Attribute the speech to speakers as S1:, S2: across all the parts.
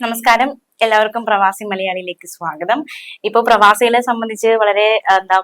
S1: നമസ്കാരം. എല്ലാവർക്കും പ്രവാസി മലയാളിയിലേക്ക് സ്വാഗതം. ഇപ്പൊ പ്രവാസികളെ സംബന്ധിച്ച് വളരെ എന്താ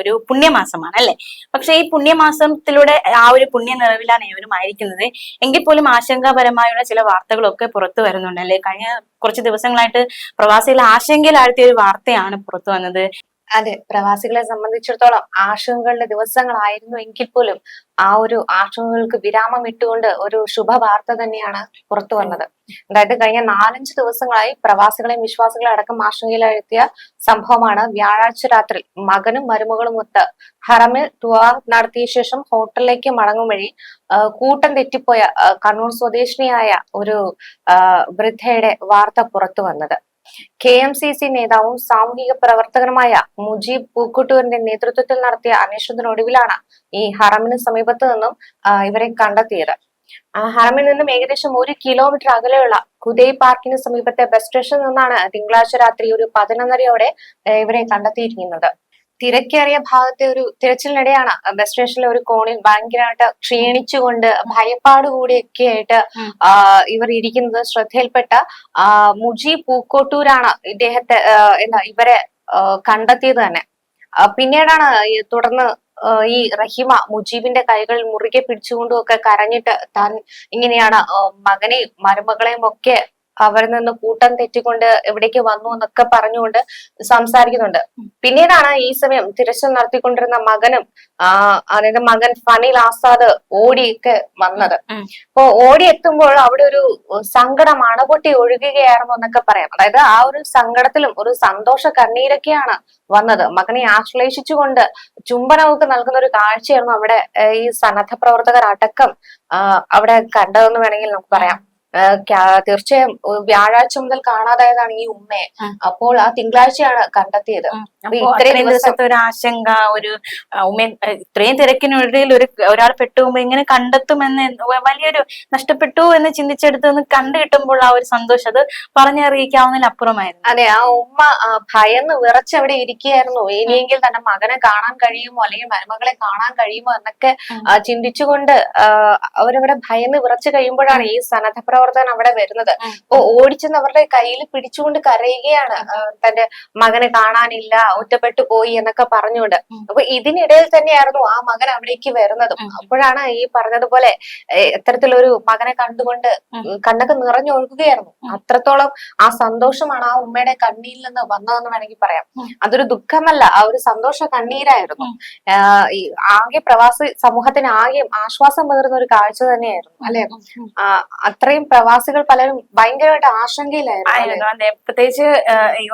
S1: ഒരു പുണ്യമാസമാണ് അല്ലെ? പക്ഷെ ഈ പുണ്യമാസത്തിലൂടെ ആ ഒരു പുണ്യ നിറവിലാണ് ഏവരും ആയിരിക്കുന്നത്. എങ്കിൽ പോലും ആശങ്കാപരമായുള്ള ചില വാർത്തകളൊക്കെ പുറത്തു വരുന്നുണ്ട് അല്ലെ? കഴിഞ്ഞ കുറച്ച് ദിവസങ്ങളായിട്ട് പ്രവാസികളെ ആശങ്കയിലാഴ്ത്തിയ ഒരു വാർത്തയാണ് പുറത്തു വന്നത്.
S2: അതെ പ്രവാസികളെ സംബന്ധിച്ചിടത്തോളം ആശങ്കകളുടെ ദിവസങ്ങളായിരുന്നു എങ്കിൽ പോലും ആ ഒരു ആശങ്കകൾക്ക് വിരാമം ഇട്ടുകൊണ്ട് ഒരു ശുഭവാർത്ത തന്നെയാണ് പുറത്തു വന്നത്. അതായത് കഴിഞ്ഞ നാലഞ്ച് ദിവസങ്ങളായി പ്രവാസികളെയും വിശ്വാസികളെ അടക്കം ആശങ്കയിലെത്തിയ സംഭവമാണ് വ്യാഴാഴ്ച രാത്രി മകനും മരുമകളും ഒത്ത് ഹറമിൽ തുവാ നടത്തിയ ശേഷം ഹോട്ടലിലേക്ക് മടങ്ങും വഴി കൂട്ടം തെറ്റിപ്പോയ കണ്ണൂർ സ്വദേശിനിയായ ഒരു വൃദ്ധയുടെ വാർത്ത പുറത്തു വന്നത്. കെ എം സി സി നേതാവും സാമൂഹിക പ്രവർത്തകനുമായ മുജീബ് പൂക്കുട്ടൂരിന്റെ നേതൃത്വത്തിൽ നടത്തിയ അന്വേഷണത്തിനൊടുവിലാണ് ഈ ഹറമിന് സമീപത്ത് നിന്നും ഇവരെ കണ്ടെത്തിയത്. ഹറമിൽ നിന്നും ഏകദേശം ഒരു കിലോമീറ്റർ അകലെയുള്ള കുദൈ പാർക്കിന് സമീപത്തെ ബസ് സ്റ്റേഷനിൽ നിന്നാണ് തിങ്കളാഴ്ച രാത്രി ഒരു പതിനൊന്നരയോടെ ഇവരെ കണ്ടെത്തിയിരിക്കുന്നത്. തിരക്കേറിയ ഭാഗത്തെ ഒരു തിരച്ചിലിനിടെയാണ് ബസ് സ്റ്റേഷനിലെ ഒരു കോണിൽ ഭയങ്കരമായിട്ട് ക്ഷീണിച്ചുകൊണ്ട് ഭയപ്പാട് കൂടിയൊക്കെ ആയിട്ട് ഇവർ ഇരിക്കുന്നത്. ശ്രദ്ധയിൽപ്പെട്ട മുജീബ് മുജി പൂക്കോട്ടൂരാണ് ഇദ്ദേഹത്തെ എന്താ ഇവരെ കണ്ടെത്തിയത് തന്നെ. പിന്നീടാണ് തുടർന്ന് ഈ റഹിമ മുജീബിന്റെ കൈകൾ മുറുകെ പിടിച്ചുകൊണ്ടും ഒക്കെ കരഞ്ഞിട്ട് താൻ ഇങ്ങനെയാണ് മകനെയും മരുമകളെയും ഒക്കെ അവരിൽ നിന്ന് കൂട്ടം തെറ്റിക്കൊണ്ട് എവിടേക്ക് വന്നു എന്നൊക്കെ പറഞ്ഞുകൊണ്ട് സംസാരിക്കുന്നുണ്ട്. പിന്നീടാണ് ഈ സമയം തിരച്ചിൽ നടത്തിക്കൊണ്ടിരുന്ന മകനും അതായത് മകൻ ഫനിൽ ആസാദ് ഓടിയൊക്കെ വന്നത്. അപ്പോ ഓടി എത്തുമ്പോൾ അവിടെ ഒരു സങ്കടം അണപൊട്ടി ഒഴുകുകയായിരുന്നു എന്നൊക്കെ പറയാം. അതായത് ആ ഒരു സങ്കടത്തിലും ഒരു സന്തോഷ കണ്ണീരൊക്കെയാണ് വന്നത്. മകനെ ആശ്ലേഷിച്ചുകൊണ്ട് ചുംബനമൊക്കെ നൽകുന്ന ഒരു കാഴ്ചയായിരുന്നു അവിടെ ഈ സന്നദ്ധ പ്രവർത്തകർ അടക്കം അവിടെ കണ്ടതെന്ന് വേണമെങ്കിൽ നമുക്ക് പറയാം. തീർച്ചയായും വ്യാഴാഴ്ച മുതൽ കാണാതായതാണ് ഈ ഉമ്മയെ. അപ്പോൾ ആ തിങ്കളാഴ്ചയാണ് കണ്ടെത്തിയത്. ഇത്രയും
S1: ദിവസത്തെ ഒരു ആശങ്ക ഒരു ഉമ്മ ഇത്രയും തിരക്കിനിടയിൽ ഒരു ഒരാൾ പെട്ടുപോകുമ്പോ എങ്ങനെ കണ്ടെത്തുമെന്ന് വലിയൊരു നഷ്ടപ്പെട്ടു എന്ന് ചിന്തിച്ചെടുത്ത് കണ്ടു കിട്ടുമ്പോൾ ആ ഒരു സന്തോഷം അത് പറഞ്ഞറിയിക്കാവുന്നതിലപ്പുറമായിരുന്നു
S2: അതെ ആ ഉമ്മ ഭയന്ന് വിറച്ചവിടെ ഇരിക്കുകയായിരുന്നു. ഇനിയെങ്കിൽ തന്റെ മകനെ കാണാൻ കഴിയുമോ അല്ലെങ്കിൽ മരുമകളെ കാണാൻ കഴിയുമോ എന്നൊക്കെ ചിന്തിച്ചുകൊണ്ട് അവരവിടെ ഭയന്ന് വിറച്ചു കഴിയുമ്പോഴാണ് ഈ സന്നദ്ധ പ്രവർത്തകൻ അവിടെ വരുന്നത്. അപ്പൊ ഓടിച്ചെന്ന് അവരുടെ കയ്യിൽ പിടിച്ചുകൊണ്ട് കരയുകയാണ് തന്റെ മകനെ കാണാനില്ല ഒറ്റപ്പെട്ടു പോയി എന്നൊക്കെ പറഞ്ഞുകൊണ്ട്. അപ്പൊ ഇതിനിടയിൽ തന്നെയായിരുന്നു ആ മകൻ അവിടേക്ക് വരുന്നതും. അപ്പോഴാണ് ഈ പറഞ്ഞതുപോലെ ഇത്തരത്തിലൊരു മകനെ കണ്ടുകൊണ്ട് കണ്ണൊക്കെ നിറഞ്ഞൊഴുകുകയായിരുന്നു. അത്രത്തോളം ആ സന്തോഷമാണ് ആ ഉമ്മയുടെ കണ്ണീരിൽ നിന്ന് വന്നതെന്ന് വേണമെങ്കിൽ പറയാം. അതൊരു ദുഃഖമല്ല ആ ഒരു സന്തോഷ കണ്ണീരായിരുന്നു. ആകെ പ്രവാസി സമൂഹത്തിന് ആകെ ആശ്വാസം പകരുന്ന ഒരു കാഴ്ച തന്നെയായിരുന്നു അല്ലെ. അത്രയും പ്രവാസികൾ പലരും ഭയങ്കരമായിട്ട് ആശങ്കയിലായിരുന്നു
S1: അതെ. പ്രത്യേകിച്ച്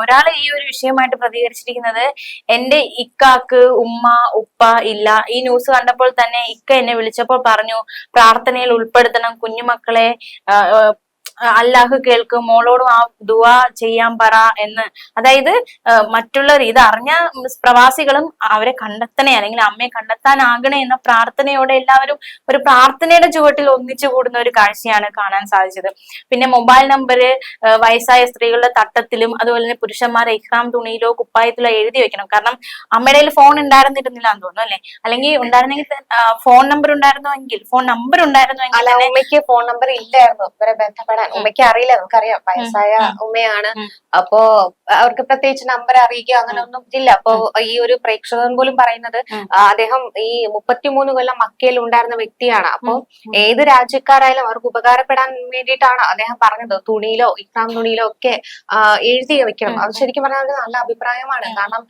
S1: ഒരാൾ ഈ ഒരു വിഷയമായിട്ട് പ്രതികരിച്ചിരിക്കുന്നത് എന്റെ ഇക്കാക്ക് ഉമ്മ ഉപ്പ ഇല്ല. ഈ ന്യൂസ് കണ്ടപ്പോൾ തന്നെ ഇക്ക എന്നെ വിളിച്ചപ്പോൾ പറഞ്ഞു പ്രാർത്ഥനയിൽ ഉൾപ്പെടുത്തണം കുഞ്ഞുമക്കളെ അല്ലാഹ് കേൾക്കും മോളോടും ആ ദുവാ ചെയ്യാൻ പറ എന്ന്. അതായത് മറ്റുള്ളവർ ഇത് അറിഞ്ഞ പ്രവാസികളും അവരെ കണ്ടെത്തണേ അല്ലെങ്കിൽ അമ്മയെ കണ്ടെത്താനാകണേ എന്ന പ്രാർത്ഥനയോടെ എല്ലാവരും ഒരു പ്രാർത്ഥനയുടെ ചുവട്ടിൽ ഒന്നിച്ചു കൂടുന്ന ഒരു കാഴ്ചയാണ് കാണാൻ സാധിച്ചത്. പിന്നെ മൊബൈൽ നമ്പര് വയസ്സായ സ്ത്രീകളുടെ തട്ടത്തിലും അതുപോലെ തന്നെ പുരുഷന്മാരെ ഇഹ്റാം തുണിയിലോ കുപ്പായത്തിലോ എഴുതി വെക്കണം. കാരണം അമ്മയുടെ കയ്യിൽ ഫോൺ ഉണ്ടായിരുന്നിരുന്നില്ല എന്ന് തോന്നുന്നു അല്ലെ? അല്ലെങ്കിൽ ഉണ്ടായിരുന്നെങ്കിൽ ഫോൺ നമ്പർ ഉണ്ടായിരുന്നുവെങ്കിൽ ഫോൺ നമ്പർ ഉണ്ടായിരുന്നുവെങ്കിൽ
S2: ഫോൺ നമ്പർ ഇല്ലായിരുന്നു. ഇവരെ ബന്ധപ്പെടാൻ ഉമ്മയ്ക്ക് അറിയില്ല. നമുക്കറിയാം. വയസ്സായ ഉമ്മയാണ്. അപ്പോ അവർക്ക് പ്രത്യേകിച്ച് നമ്പർ അറിയിക്കുക അങ്ങനെ ഒന്നും ഇല്ല അപ്പോ ഈ ഒരു പ്രേക്ഷകൻ പോലും പറയുന്നത് അദ്ദേഹം ഈ മുപ്പത്തിമൂന്ന് കൊല്ലം മക്കയിൽ ഉണ്ടായിരുന്ന വ്യക്തിയാണ്. അപ്പോ. ഏത് രാജ്യക്കാരായാലും അവർക്ക് ഉപകാരപ്പെടാൻ വേണ്ടിയിട്ടാണ് അദ്ദേഹം പറഞ്ഞത്. തുണിയിലോ ഇക്രാം തുണിയിലോ ഒക്കെ എഴുതി വെക്കണം. അത് ശരിക്കും പറഞ്ഞാൽ നല്ല അഭിപ്രായമാണ്. കാരണം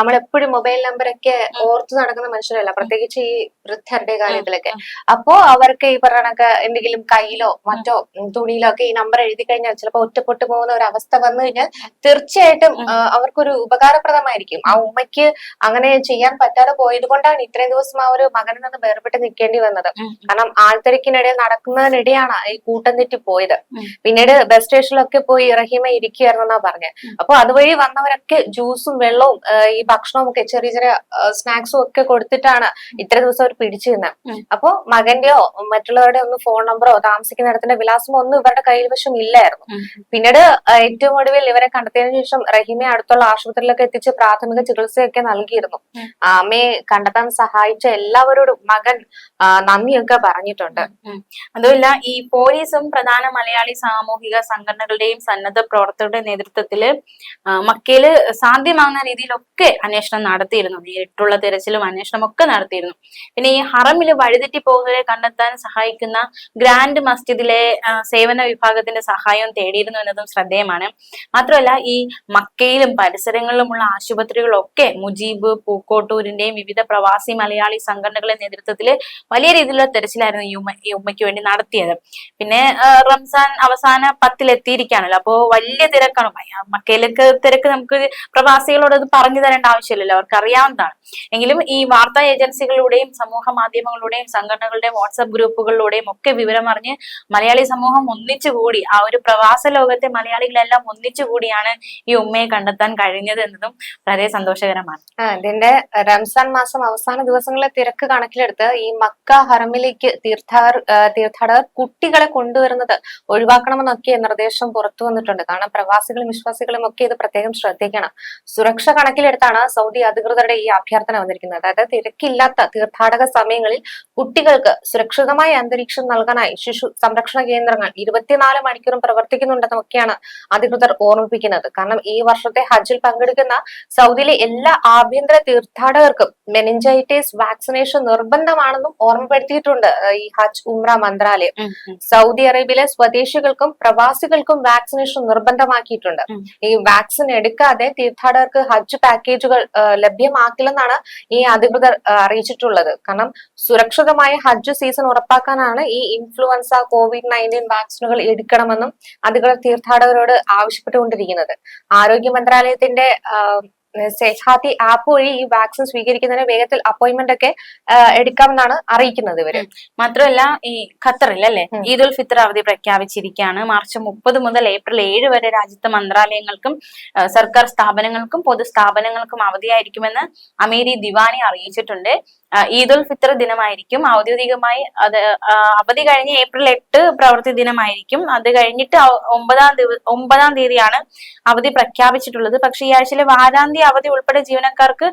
S2: നമ്മൾ എപ്പോഴും മൊബൈൽ നമ്പറൊക്കെ ഓർത്ത് നടക്കുന്ന മനുഷ്യരല്ല. പ്രത്യേകിച്ച് ഈ വൃദ്ധരുടെ കാര്യത്തിലൊക്കെ. അപ്പോ അവർക്ക് ഈ പറഞ്ഞ കണക്ക് എന്തെങ്കിലും കയ്യിലോ മറ്റോ ഉം, തുണിയിലോ ഒക്കെ ഈ നമ്പർ എഴുതി കഴിഞ്ഞാൽ ചിലപ്പോൾ ഒറ്റപ്പെട്ടു പോകുന്ന ഒരു അവസ്ഥ വന്നു കഴിഞ്ഞാൽ തീർച്ചയായിട്ടും അവർക്കൊരു ഉപകാരപ്രദമായിരിക്കും ആ ഉമ്മയ്ക്ക് അങ്ങനെ ചെയ്യാൻ പറ്റാതെ പോയത് കൊണ്ടാണ് ഇത്രയും ദിവസം ആ ഒരു മകനിൽ നിന്ന് വേർപെട്ട് നിൽക്കേണ്ടി വന്നത്. കാരണം ആൾത്തിരക്കിനിടയിൽ നടക്കുന്നതിനിടെയാണ് ഈ കൂട്ടം തെറ്റി പോയത് പിന്നീട് ബസ് സ്റ്റേഷനിലൊക്കെ പോയി റഹീമ എന്നാ പറഞ്ഞത്. അപ്പൊ അതുവഴി വന്നവരൊക്കെ ജ്യൂസും വെള്ളവും ഈ ഭക്ഷണവും ഒക്കെ ചെറിയ ചെറിയ സ്നാക്സും ഒക്കെ കൊടുത്തിട്ടാണ് ഇത്ര ദിവസം അവർ
S1: പിടിച്ചിരുന്നത്.
S2: അപ്പോ മകന്റെയോ മറ്റുള്ളവരുടെ ഒന്നും ഫോൺ നമ്പറോ താമസിക്കുന്നിടത്തിന്റെ വിലാസമോ ഒന്നും ഇവരുടെ കയ്യിൽ വശം ഇല്ലായിരുന്നു പിന്നീട് ഏറ്റവും ഒടുവിൽ ഇവരെ കണ്ടെത്തിയതിനു ശേഷം റഹീമെ അടുത്തുള്ള ആശുപത്രിയിലൊക്കെ എത്തിച്ച് പ്രാഥമിക ചികിത്സയൊക്കെ നൽകിയിരുന്നു. അമ്മയെ കണ്ടെത്താൻ സഹായിച്ച എല്ലാവരോടും മകൻ നന്ദിയൊക്കെ പറഞ്ഞിട്ടുണ്ട്.
S1: അതുമില്ല ഈ പോലീസും പ്രധാന മലയാളി സാമൂഹിക സംഘടനകളുടെയും സന്നദ്ധ പ്രവർത്തകരുടെ നേതൃത്വത്തിൽ മക്കയിൽ സാധ്യമാകുന്ന രീതിയിലൊക്കെ അന്വേഷണം നടത്തിയിരുന്നു. നേരിട്ടുള്ള തിരച്ചിലും അന്വേഷണം ഒക്കെ നടത്തിയിരുന്നു. പിന്നെ ഈ ഹറമിൽ വഴിതെറ്റി പോകുന്നവരെ കണ്ടെത്താൻ സഹായിക്കുന്ന ഗ്രാൻഡ് മസ്ജിദിലെ സേവന വിഭാഗത്തിന്റെ സഹായം തേടിയിരുന്നു എന്നതും ശ്രദ്ധേയമാണ്. മാത്രമല്ല ഈ മക്കയിലും പരിസരങ്ങളിലുമുള്ള ആശുപത്രികളൊക്കെ മുജീബ് പൂക്കോട്ടൂരിന്റെയും വിവിധ പ്രവാസി മലയാളി സംഘടനകളുടെ നേതൃത്വത്തിൽ വലിയ രീതിയിലുള്ള തെരച്ചിലായിരുന്നു ഈ ഉമ്മ ഈ ഉമ്മയ്ക്ക് വേണ്ടി നടത്തിയത്. പിന്നെ റംസാൻ അവസാന പത്തിലെത്തിയിരിക്കുകയാണല്ലോ. അപ്പോ വലിയ തിരക്കാണ്. മക്കയിലേക്ക് തിരക്ക് നമുക്ക് പ്രവാസികളോട് അത് പറഞ്ഞു തരേണ്ട ആവശ്യമില്ലല്ലോ. അവർക്ക് അറിയാവുന്നതാണ്. എങ്കിലും ഈ വാർത്താ ഏജൻസികളുടെയും സമൂഹ മാധ്യമങ്ങളുടെയും സംഘടനകളുടെയും വാട്സപ്പ് ഗ്രൂപ്പുകളിലൂടെയും ഒക്കെ വിവരം അറിഞ്ഞ് മലയാളി സമൂഹം ഒന്നിച്ചുകൂടി ആ ഒരു പ്രവാസ ലോകത്തെ മലയാളികളെല്ലാം ഒന്നിച്ചുകൂടിയാണ് ഈ ഉമ്മയെ കണ്ടെത്താൻ കഴിഞ്ഞത് എന്നതും വളരെ സന്തോഷകരമാണ്.
S2: ഇതിന്റെ റംസാൻ മാസം അവസാന ദിവസങ്ങളിലെ തിരക്ക് കണക്കിലെടുത്ത് ഈ മക്ക ഹറമിലേക്ക് തീർത്ഥാടകർ തീർത്ഥാടകർ കുട്ടികളെ കൊണ്ടുവരുന്നത് ഒഴിവാക്കണമെന്നൊക്കെ നിർദ്ദേശം പുറത്തു വന്നിട്ടുണ്ട്. കാരണം പ്രവാസികളും വിശ്വാസികളും ഒക്കെ ഇത് പ്രത്യേകം ശ്രദ്ധിക്കണം. സുരക്ഷ കണക്കിലെടുത്താണ് സൗദി അധികൃതരുടെ ഈ അഭ്യർത്ഥന വന്നിരിക്കുന്നത്. അതായത് തിരക്കില്ലാത്ത തീർത്ഥാടക സമയങ്ങളിൽ കുട്ടികൾക്ക് സുരക്ഷിതമായ അന്തരീക്ഷം നൽകാനായി ശിശു സംരക്ഷണ കേന്ദ്രങ്ങൾ ഇരുപത്തിനാല് മണിക്കൂറും പ്രവർത്തിക്കുന്നുണ്ടെന്നൊക്കെയാണ് അധികൃതർ ഓർമ്മിപ്പിക്കുന്നത്. കാരണം ഈ വർഷത്തെ ഹജ്ജിൽ പങ്കെടുക്കുന്ന സൗദിയിലെ എല്ലാ ആഭ്യന്തര തീർത്ഥാടകർക്കും മെനിഞ്ചൈറ്റിസ് വാക്സിനേഷൻ നിർബന്ധമാണെന്നും ഓർമ്മപ്പെടുത്തിയിട്ടുണ്ട് ഈ ഹജ്ജ് ഉംറ മന്ത്രാലയം. സൗദി അറേബ്യയിലെ സ്വദേശികൾക്കും പ്രവാസികൾക്കും വാക്സിനേഷൻ നിർബന്ധമാക്കിയിട്ടുണ്ട്. ഈ വാക്സിൻ എടുക്കാതെ തീർത്ഥാടകർക്ക് ഹജ്ജ് പാക്കേജുകൾ ലഭ്യമാക്കില്ലെന്നാണ് ഈ അധികൃതർ അറിയിച്ചിട്ടുള്ളത്. കാരണം സുരക്ഷിതമായ ഹജ്ജ് സീസൺ ഉറപ്പാക്കാനാണ് ഈ ഇൻഫ്ലുവൻസ കോവിഡ് നയന്റീൻ വാക്സിനുകൾ എടുക്കണമെന്നും അധികൃതർ തീർത്ഥാടകരോട് ആവശ്യപ്പെട്ടുകൊണ്ടിരിക്കുന്നത്. ആരോഗ്യ മന്ത്രാലയത്തിന്റെ സേഹാതി സെഹാത്തി ആപ്പ് വഴി ഈ വാക്സിൻ സ്വീകരിക്കുന്നതിന് വേഗത്തിൽ അപ്പോയിന്റ്മെന്റ് ഒക്കെ എടുക്കാമെന്നാണ് അറിയിക്കുന്നത് ഇവർ.
S1: മാത്രമല്ല ഈ ഖത്തറിൽ അല്ലെ. ഈദ് ഉൽ ഫിത്തർ അവധി പ്രഖ്യാപിച്ചിരിക്കുകയാണ്. മാർച്ച് മുപ്പത് മുതൽ ഏപ്രിൽ ഏഴ് വരെ രാജ്യത്തെ മന്ത്രാലയങ്ങൾക്കും സർക്കാർ സ്ഥാപനങ്ങൾക്കും പൊതുസ്ഥാപനങ്ങൾക്കും അവധിയായിരിക്കുമെന്ന് അമീരി ദിവാനി അറിയിച്ചിട്ടുണ്ട്. ആ, ഈദ് ഉൽ ഫിത്തർ ദിനമായിരിക്കും. ഔദ്യോഗികമായി അത് അവധി കഴിഞ്ഞ് ഏപ്രിൽ എട്ട് പ്രവൃത്തി ദിനമായിരിക്കും. അത് കഴിഞ്ഞിട്ട് ഒമ്പതാം ദിവസം ഒമ്പതാം തീയതിയാണ് അവധി പ്രഖ്യാപിച്ചിട്ടുള്ളത്. പക്ഷേ ഈ ആഴ്ചയിലെ വാരാന്ത്യ അവധി ഉൾപ്പെടെ ജീവനക്കാർക്ക്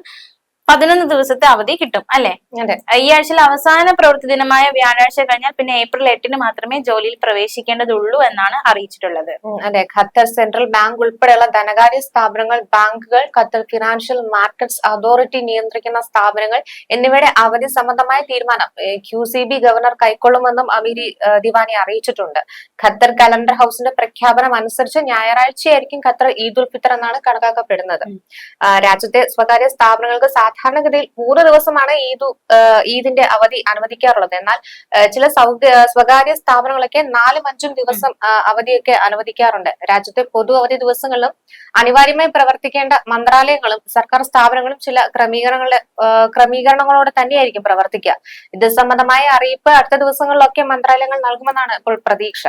S1: പതിനൊന്ന് ദിവസത്തെ അവധി കിട്ടും അല്ലെ?
S2: അതെ.
S1: ഈ ആഴ്ചയിലെ അവസാന പ്രവൃത്തി ദിനമായ വ്യാഴാഴ്ച കഴിഞ്ഞാൽ പിന്നെ ഏപ്രിൽ എട്ടിന് മാത്രമേ ജോലിയിൽ പ്രവേശിക്കേണ്ടതുള്ളൂ എന്നാണ് അറിയിച്ചിട്ടുള്ളത്.
S2: അതെ. ഖത്തർ സെൻട്രൽ ബാങ്ക് ഉൾപ്പെടെയുള്ള ധനകാര്യ സ്ഥാപനങ്ങൾ ബാങ്കുകൾ ഖത്തർ ഫിനാൻഷ്യൽ മാർക്കറ്റ്സ് അതോറിറ്റി നിയന്ത്രിക്കുന്ന സ്ഥാപനങ്ങൾ എന്നിവയുടെ അവധി സംബന്ധമായ തീരുമാനം ക്യു സി ബി ഗവർണർ കൈക്കൊള്ളുമെന്നും അമീരി ദിവാനി അറിയിച്ചിട്ടുണ്ട്. ഖത്തർ കലണ്ടർ ഹൗസിന്റെ പ്രഖ്യാപനം അനുസരിച്ച് ഞായറാഴ്ചയായിരിക്കും ഖത്തർ ഈദ് ഉൽ ഫിത്തർ എന്നാണ് കണക്കാക്കപ്പെടുന്നത്. രാജ്യത്തെ സ്വകാര്യ സ്ഥാപനങ്ങൾക്ക് സാധാരണഗതിയിൽ മൂന്ന് ദിവസമാണ് ഈദു ഈദിന്റെ അവധി അനുവദിക്കാറുള്ളത്. എന്നാൽ ചില സ്വകാര്യ സ്ഥാപനങ്ങളൊക്കെ നാലും അഞ്ചും ദിവസം അവധിയൊക്കെ അനുവദിക്കാറുണ്ട്. രാജ്യത്തെ പൊതു അവധി ദിവസങ്ങളിലും അനിവാര്യമായി പ്രവർത്തിക്കേണ്ട മന്ത്രാലയങ്ങളും സർക്കാർ സ്ഥാപനങ്ങളും ചില ക്രമീകരണങ്ങളുടെ ആ, ക്രമീകരണങ്ങളോടെ തന്നെയായിരിക്കും പ്രവർത്തിക്കുക. ഇത് സംബന്ധമായ അറിയിപ്പ് അടുത്ത ദിവസങ്ങളിലൊക്കെ മന്ത്രാലയങ്ങൾ നൽകുമെന്നാണ് ഇപ്പോൾ പ്രതീക്ഷ.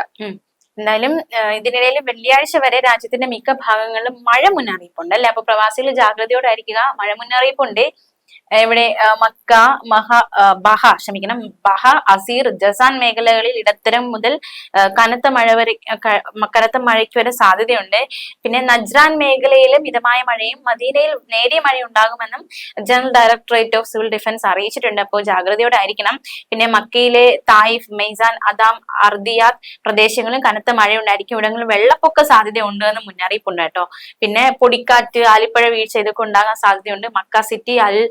S1: എന്തായാലും ഇതിനിടയിൽ വെള്ളിയാഴ്ച വരെ രാജ്യത്തിന്റെ മിക്ക ഭാഗങ്ങളിലും മഴ മുന്നറിയിപ്പുണ്ട്. അല്ലെ? അപ്പൊ പ്രവാസികൾ ജാഗ്രതയോടെ ആയിരിക്കുക. മഴ മുന്നറിയിപ്പുണ്ട്. ഇവിടെ മക്ക മഹ ബഹ ക്ഷമിക്കണം. ബഹ അസീർ ജസാൻ മേഖലകളിൽ ഇടത്തരം മുതൽ കനത്ത മഴ വരെ കനത്ത മഴയ്ക്ക് വരെ സാധ്യതയുണ്ട്. പിന്നെ നജ്രാൻ മേഖലയിൽ മിതമായ മഴയും മദീനയിൽ നേരിയ മഴ ഉണ്ടാകുമെന്നും general directorate of civil defence അറിയിച്ചിട്ടുണ്ട്. അപ്പോൾ ജാഗ്രതയോടെ ആയിരിക്കണം പിന്നെ മക്കയിലെ തായിഫ് മെയ്സാൻ അദാം അർദിയാദ് പ്രദേശങ്ങളിലും കനത്ത മഴ മഴയുണ്ടായിരിക്കും. ഇവിടങ്ങളിൽ വെള്ളപ്പൊക്ക സാധ്യത ഉണ്ട് എന്ന് മുന്നറിയിപ്പുണ്ട് കേട്ടോ. പിന്നെ പൊടിക്കാറ്റ് ആലിപ്പഴ വീഴ്ച ഇതൊക്കെ ഉണ്ടാകാൻ സാധ്യതയുണ്ട്. മക്ക സിറ്റി അൽ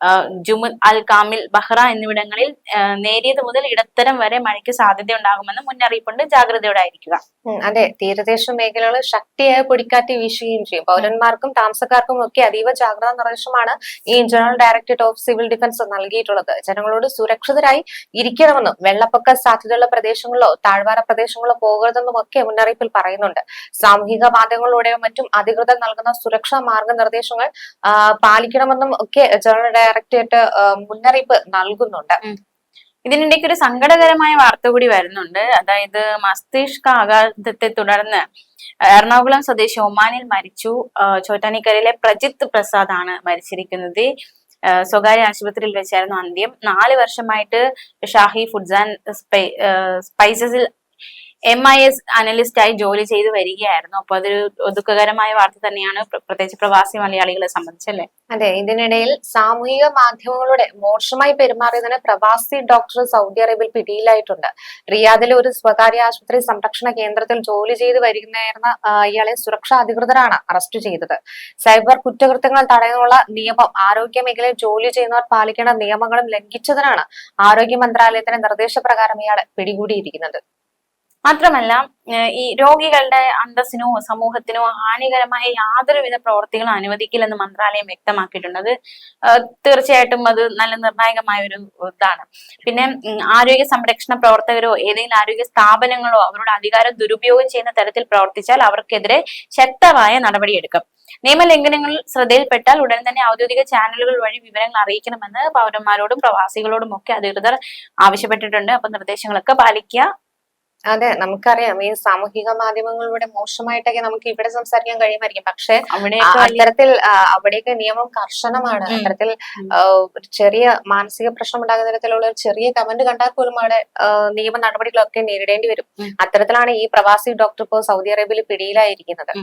S1: ആ, ജുമുൻ അൽ കാമിൽ ബഹ്റ എന്നിവിടങ്ങളിൽ നേരിയത് മുതൽ ഇടത്തരം വരെ മഴയ്ക്ക് സാധ്യത ഉണ്ടാകുമെന്ന് മുന്നറിയിപ്പുണ്ട്. ജാഗ്രതയോടെ ആയിരിക്കുക
S2: അതെ. തീരദേശ മേഖലകൾ ശക്തിയായ പൊടിക്കാറ്റ് വീശുകയും ചെയ്യും. പൗരന്മാർക്കും താമസക്കാർക്കും ഒക്കെ അതീവ ജാഗ്രതാ നിർദ്ദേശമാണ് ഈ general directorate of civil defence നൽകിയിട്ടുള്ളത്. ജനങ്ങളോട് സുരക്ഷിതരായി ഇരിക്കണമെന്നും വെള്ളപ്പൊക്ക സാധ്യതയുള്ള പ്രദേശങ്ങളിലോ താഴ്വാര പ്രദേശങ്ങളിലോ പോകരുതെന്നും ഒക്കെ മുന്നറിയിപ്പിൽ പറയുന്നുണ്ട്. സാമൂഹിക മാധ്യമങ്ങളിലൂടെയോ മറ്റും അധികൃതർ നൽകുന്ന സുരക്ഷാ മാർഗനിർദ്ദേശങ്ങൾ പാലിക്കണമെന്നും ഒക്കെ ജനറൽ ഡയറക്ടറേറ്റ് മുന്നറിയിപ്പ് നൽകുന്നുണ്ട്.
S1: ഇതിനിടയ്ക്ക് ഒരു സങ്കടകരമായ വാർത്ത കൂടി വരുന്നുണ്ട്. അതായത് മസ്തിഷ്ക ആഘാതത്തെ തുടർന്ന് എറണാകുളം സ്വദേശി ഒമാനിൽ മരിച്ചു. ചോറ്റാനിക്കരയിലെ പ്രജിത്ത് പ്രസാദ് ആണ് മരിച്ചിരിക്കുന്നത്. സ്വകാര്യ ആശുപത്രിയിൽ വെച്ചായിരുന്നു അന്ത്യം. നാല് വർഷമായിട്ട് ഷാഹി ഫുഡ്സ് ആൻഡ് സ്പൈസസിൽ എം ഐ എസ് അനലിസ്റ്റ് ആയി ജോലി ചെയ്തു വരികയായിരുന്നു. അപ്പൊ അതൊരു ദുഃഖകരമായ വാർത്ത തന്നെയാണ് പ്ര- പ്രത്യേകിച്ച് പ്രവാസി മലയാളികളെ സംബന്ധിച്ചല്ലേ
S2: അതെ ഇതിനിടയിൽ സാമൂഹിക മാധ്യമങ്ങളുടെ മോശമായി പെരുമാറിയതിന് പ്രവാസി ഡോക്ടർ സൗദി അറേബ്യയിൽ പിടിയിലായിട്ടുണ്ട്. റിയാദിലെ ഒരു സ്വകാര്യ ആശുപത്രി സംരക്ഷണ കേന്ദ്രത്തിൽ ജോലി ചെയ്ത് വരികയായിരുന്ന ഇയാളെ സുരക്ഷാ അധികൃതരാണ് അറസ്റ്റ് ചെയ്തത്. സൈബർ കുറ്റകൃത്യങ്ങൾ തടയാനുള്ള നിയമം ആരോഗ്യ മേഖലയിൽ ജോലി ചെയ്യുന്നവർ പാലിക്കേണ്ട നിയമങ്ങളും ലംഘിച്ചതിനാണ് ആരോഗ്യ മന്ത്രാലയത്തിന്റെ നിർദ്ദേശപ്രകാരം ഇയാളെ പിടികൂടിയിരിക്കുന്നത്.
S1: മാത്രമല്ല ഈ രോഗികളുടെ അന്തസ്സിനോ സമൂഹത്തിനോ ഹാനികരമായ യാതൊരുവിധ പ്രവർത്തികളും അനുവദിക്കില്ലെന്ന് മന്ത്രാലയം വ്യക്തമാക്കിയിട്ടുണ്ട്. അത് തീർച്ചയായിട്ടും അത് നല്ല നിർണായകമായ ഒരു ഇതാണ്. പിന്നെ ആരോഗ്യ സംരക്ഷണ പ്രവർത്തകരോ ഏതെങ്കിലും ആരോഗ്യ സ്ഥാപനങ്ങളോ അവരുടെ അധികാരം ദുരുപയോഗം ചെയ്യുന്ന തരത്തിൽ പ്രവർത്തിച്ചാൽ അവർക്കെതിരെ ശക്തമായ നടപടിയെടുക്കും. നിയമലംഘനങ്ങൾ ശ്രദ്ധയിൽപ്പെട്ടാൽ ഉടൻ തന്നെ ഔദ്യോഗിക ചാനലുകൾ വഴി വിവരങ്ങൾ അറിയിക്കണമെന്ന് പൗരന്മാരോടും പ്രവാസികളോടും ഒക്കെ അധികൃതർ ആവശ്യപ്പെട്ടിട്ടുണ്ട്. അപ്പൊ നിർദ്ദേശങ്ങളൊക്കെ പാലിക്കുക.
S2: അതെ നമുക്കറിയാം ഈ സാമൂഹിക മാധ്യമങ്ങളിലൂടെ മോശമായിട്ടൊക്കെ നമുക്ക് ഇവിടെ സംസാരിക്കാൻ കഴിയുമായിരിക്കും പക്ഷെ അത്തരത്തിൽ അവിടെയൊക്കെ നിയമം കർശനമാണ്. അത്തരത്തിൽ ചെറിയ മാനസിക പ്രശ്നം ഉണ്ടാകുന്ന തരത്തിലുള്ള ഒരു ചെറിയ കമന്റ് കണ്ടാൽ പോലും അവിടെ നിയമ നടപടികളൊക്കെ നേരിടേണ്ടി വരും. അത്തരത്തിലാണ് ഈ പ്രവാസി ഡോക്ടർ ഇപ്പോൾ സൗദി അറേബ്യയിൽ പിടിയിലായിരിക്കുന്നത്.